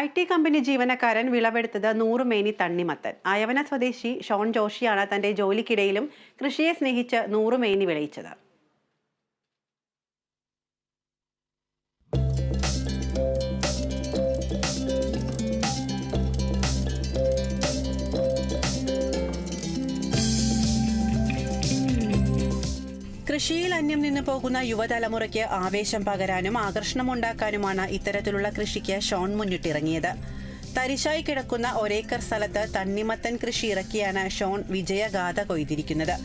I T company ജീവനക്കാരൻ വിളവെടുത്തത് നൂറുമേനി തണ്ണിമത്തൻ. അയവന സ്വദേശി ഷോൺ ജോഷിയാണ് തന്റെ ജോലിക്കിടയിലും കൃഷിയെ സ്നേഹിച്ച് നൂറുമേനി വിളയിച്ചത്. കൃഷിയിൽ അന്യം നിന്ന് പോകുന്ന യുവതലമുറയ്ക്ക് ആവേശം പകരാനും ആകർഷണമുണ്ടാക്കാനുമാണ് ഇത്തരത്തിലുള്ള കൃഷിക്ക് ഷോൺ മുന്നിട്ടിറങ്ങിയത്. തരിശായി കിടക്കുന്ന ഒരേക്കർ സ്ഥലത്ത് തണ്ണിമത്തൻ കൃഷി ഇറക്കിയാണ് ഷോൺ വിജയഗാഥ കൊയ്തിരിക്കുന്നത്.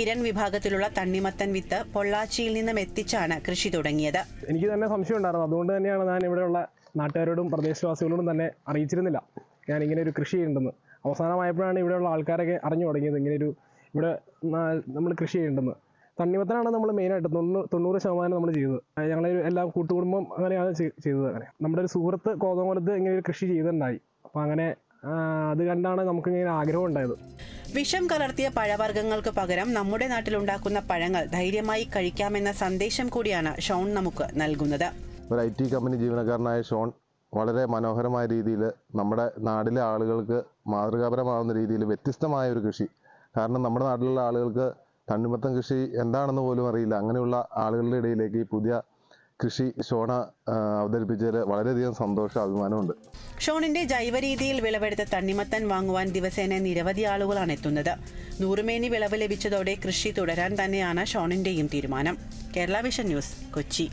കിരൺ വിഭാഗത്തിലുള്ള തണ്ണിമത്തൻ വിത്ത് പൊള്ളാച്ചിയിൽ നിന്നും എത്തിച്ചാണ് കൃഷി തുടങ്ങിയത്. എനിക്ക് തന്നെ സംശയം ഉണ്ടായിരുന്നു. അതുകൊണ്ട് തന്നെയാണ് ഞാൻ ഇവിടെയുള്ള നാട്ടുകാരോടും പ്രദേശവാസികളോടും തന്നെ അറിയിച്ചിരുന്നില്ല. ഞാൻ ഇങ്ങനെ ഒരു കൃഷി ചെയ്യുന്നുണ്ടെന്ന് അവസാനമായപ്പോഴാണ് ഇവിടെയുള്ള ആൾക്കാരൊക്കെ അറിഞ്ഞു തുടങ്ങിയത് ഇങ്ങനെ ഒരു ഇവിടെ നമ്മൾ കൃഷി ചെയ്യുന്നുണ്ടെന്ന് തണ്ണിമത്തനാണ് നമ്മൾ മെയിനായിട്ട് തൊണ്ണൂ തൊണ്ണൂറ് ശതമാനം നമ്മൾ ചെയ്തത് ഞങ്ങളൊരു എല്ലാ കൂട്ടുകുടുംബം അങ്ങനെയാണ് ചെയ്- ചെയ്തത് അങ്ങനെ. നമ്മുടെ ഒരു സുഹൃത്ത് കോതമംഗലത്ത് ഇങ്ങനെ ഒരു കൃഷി ചെയ്തിട്ടുണ്ടായി. അപ്പോൾ അങ്ങനെ അത് കണ്ടാണ് നമുക്ക് ഇങ്ങനെ ആഗ്രഹം ഉണ്ടായത്. വിഷം കലർത്തിയ പഴവർഗങ്ങൾക്ക് പകരം നമ്മുടെ നാട്ടിലുണ്ടാക്കുന്ന പഴങ്ങൾ ധൈര്യമായി കഴിക്കാമെന്ന സന്ദേശം കൂടിയാണ് ഷോൺ നമുക്ക് നൽകുന്നത്. ഒരു ഐ ടി കമ്പനി ജീവനക്കാരനായ ഷോൺ വളരെ മനോഹരമായ രീതിയിൽ നമ്മുടെ നാട്ടിലെ ആളുകൾക്ക് മാതൃകാപരമാവുന്ന രീതിയിൽ വ്യത്യസ്തമായ ഒരു കൃഷി. കാരണം നമ്മുടെ നാട്ടിലുള്ള ആളുകൾക്ക് തണ്ണിമത്തൻ കൃഷി എന്താണെന്ന് പോലും അറിയില്ല. അങ്ങനെയുള്ള ആളുകളുടെ ഇടയിലേക്ക് ഈ പുതിയ കൃഷി ഷോണ അവതരിപ്പിച്ചതിൽ വളരെയധികം സന്തോഷം അഭിമാനമുണ്ട്. ഷോണിന്റെ ജൈവരീതിയിൽ വിളവെടുത്ത തണ്ണിമത്തൻ വാങ്ങുവാൻ ദിവസേന നിരവധി ആളുകളാണ് എത്തുന്നത്. നൂറുമേനി വിളവ് ലഭിച്ചതോടെ കൃഷി തുടരാൻ തന്നെയാണ് ഷോണിന്റെയും തീരുമാനം. Kerala vision news Kochi.